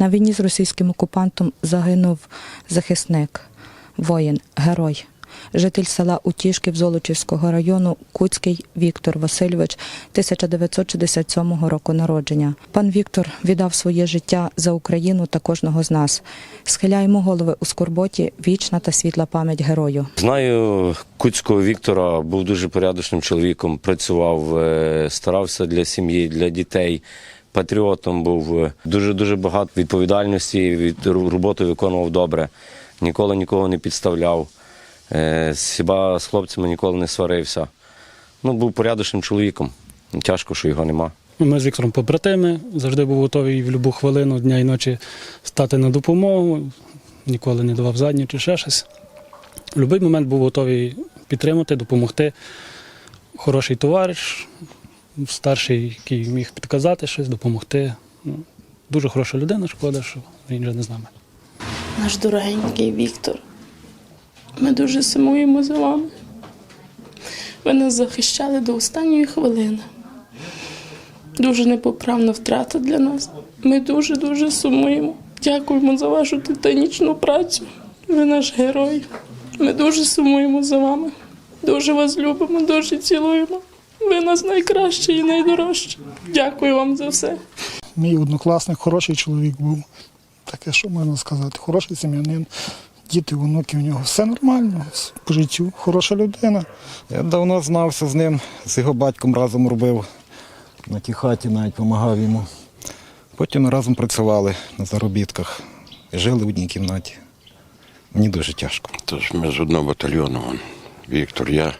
На війні з російським окупантом загинув захисник, воїн, герой. Житель села Утішків Золочівського району Куцький Віктор Васильович 1967 року народження. Пан Віктор віддав своє життя за Україну та кожного з нас. Схиляємо голови у скорботі, вічна та світла пам'ять герою. Знаю Куцького Віктора, був дуже порядочним чоловіком, працював, е, старався для сім'ї, для дітей. Патріотом був дуже дуже багато відповідальності, від роботу виконував добре. Ніколи нікого не підставляв. Е, Хіба з хлопцями ніколи не сварився. Ну, був порядочним чоловіком. Тяжко, що його нема. Ми з Віктором побратими, завжди був готовий в будь-яку хвилину дня і ночі стати на допомогу, ніколи не давав задню чи ще щось. В будь-який момент був готовий підтримати, допомогти. Хороший товариш, старший, який міг підказати щось, допомогти. Ну, Дуже хороша людина, шкода, що він вже не з нами. Наш дорогенький Віктор. Ми дуже сумуємо за вами. Ви нас захищали до останньої хвилини. Дуже непоправна втрата для нас. Ми дуже-дуже сумуємо. Дякуємо за вашу титанічну працю. Ви наш герой. Ми дуже сумуємо за вами. Дуже вас любимо, дуже цілуємо. Ви нас найкращі і найдорожчі. Дякую вам за все. Мій однокласник хороший чоловік був. Таке, що можна сказати, хороший сім'янин, діти, онуки в нього. Все нормально по життю, хороша людина. Я давно знався з ним, з його батьком разом робив на тій хаті, навіть допомагав йому. Потім ми разом працювали на заробітках, жили в одній кімнаті. Мені дуже тяжко. Тож ми з одного батальйону, Віктор, я.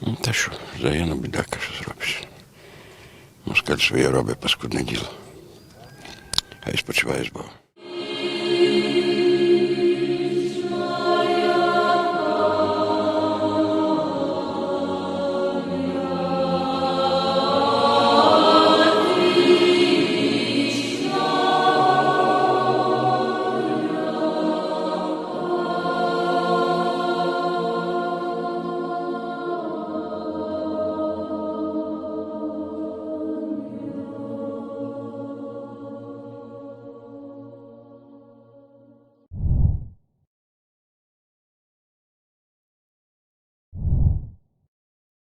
Ну, Та що, загинув бідака, що зробиш. Москаль своє робить паскудне діло. Хай спочиває з Богом.